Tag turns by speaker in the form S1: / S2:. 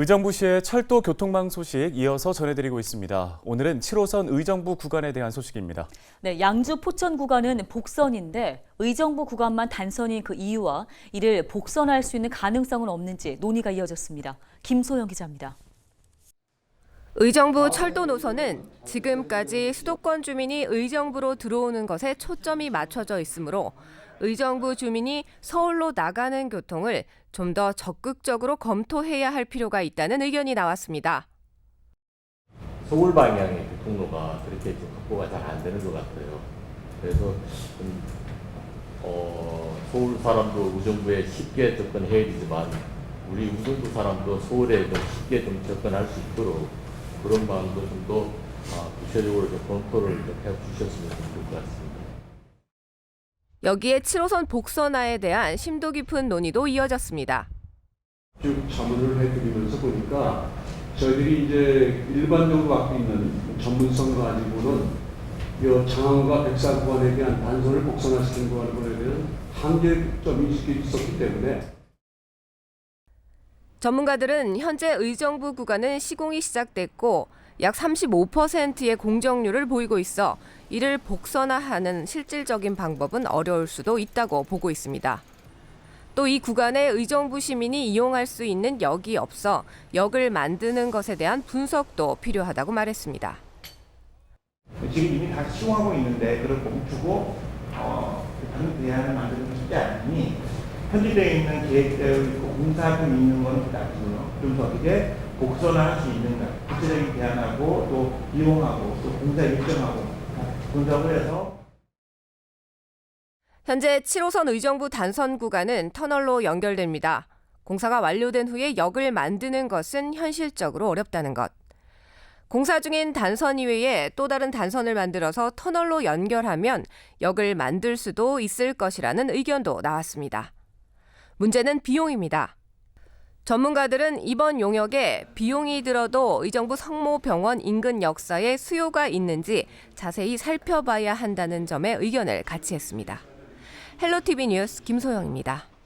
S1: 의정부시의 철도 교통망 소식 이어서 전해드리고 있습니다. 오늘은 7호선 의정부 구간에 대한 소식입니다.
S2: 네, 양주 포천 구간은 복선인데 의정부 구간만 단선인 그 이유와 이를 복선할 수 있는 가능성은 없는지 논의가 이어졌습니다. 김소영 기자입니다.
S3: 의정부 철도 노선은 지금까지 수도권 주민이 의정부로 들어오는 것에 초점이 맞춰져 있으므로 의정부 주민이 서울로 나가는 교통을 좀 더 적극적으로 검토해야 할 필요가 있다는 의견이 나왔습니다.
S4: 서울 방향의 교통로가 그렇게 좀 확보가 잘 안 되는 것 같아요. 그래서 좀, 어, 서울 사람도 의정부에 쉽게 접근해야 되지만 우리 의정부 사람도 서울에 좀 쉽게 좀 접근할 수 있도록 그런 마음도 좀더 아, 구체적으로 좀 검토를 좀 해주셨으면 좋을 것 같습니다.
S3: 여기에 7호선 복선화에 대한 심도 깊은 논의도 이어졌습니다.
S5: 쭉 자문을 해드리면서 보니까 저희들이 이제 일반적으로 갖고 있는 전문성 가지고는 이 장항과 백사 구간에 대한 단선을 복선화시키는 구간에 대한 한계점이 있었기 때문에
S3: 전문가들은 현재 의정부 구간은 시공이 시작됐고 약 35%의 공정률을 보이고 있어 이를 복선화하는 실질적인 방법은 어려울 수도 있다고 보고 있습니다. 또 이 구간에 의정부 시민이 이용할 수 있는 역이 없어 역을 만드는 것에 대한 분석도 필요하다고 말했습니다.
S6: 지금 이미 다 시공하고 있는데 그걸 멈추고 어, 다른 대안을 만드는 건 쉽지 않으니 현지되어 있는 계획대로 있고 공사금 있는 거는 그다지고요. 그래서 어떻게 복선화 할 수 있는가 구체적인 대안하고 또 이용하고 또 공사 일정하고 다 분석을 해서
S3: 현재 7호선 의정부 단선 구간은 터널로 연결됩니다. 공사가 완료된 후에 역을 만드는 것은 현실적으로 어렵다는 것. 공사 중인 단선 이외에 또 다른 단선을 만들어서 터널로 연결하면 역을 만들 수도 있을 것이라는 의견도 나왔습니다. 문제는 비용입니다. 전문가들은 이번 용역에 비용이 들어도 의정부 성모병원 인근 역사에 수요가 있는지 자세히 살펴봐야 한다는 점에 의견을 같이 했습니다. 헬로티비 뉴스 김소영입니다.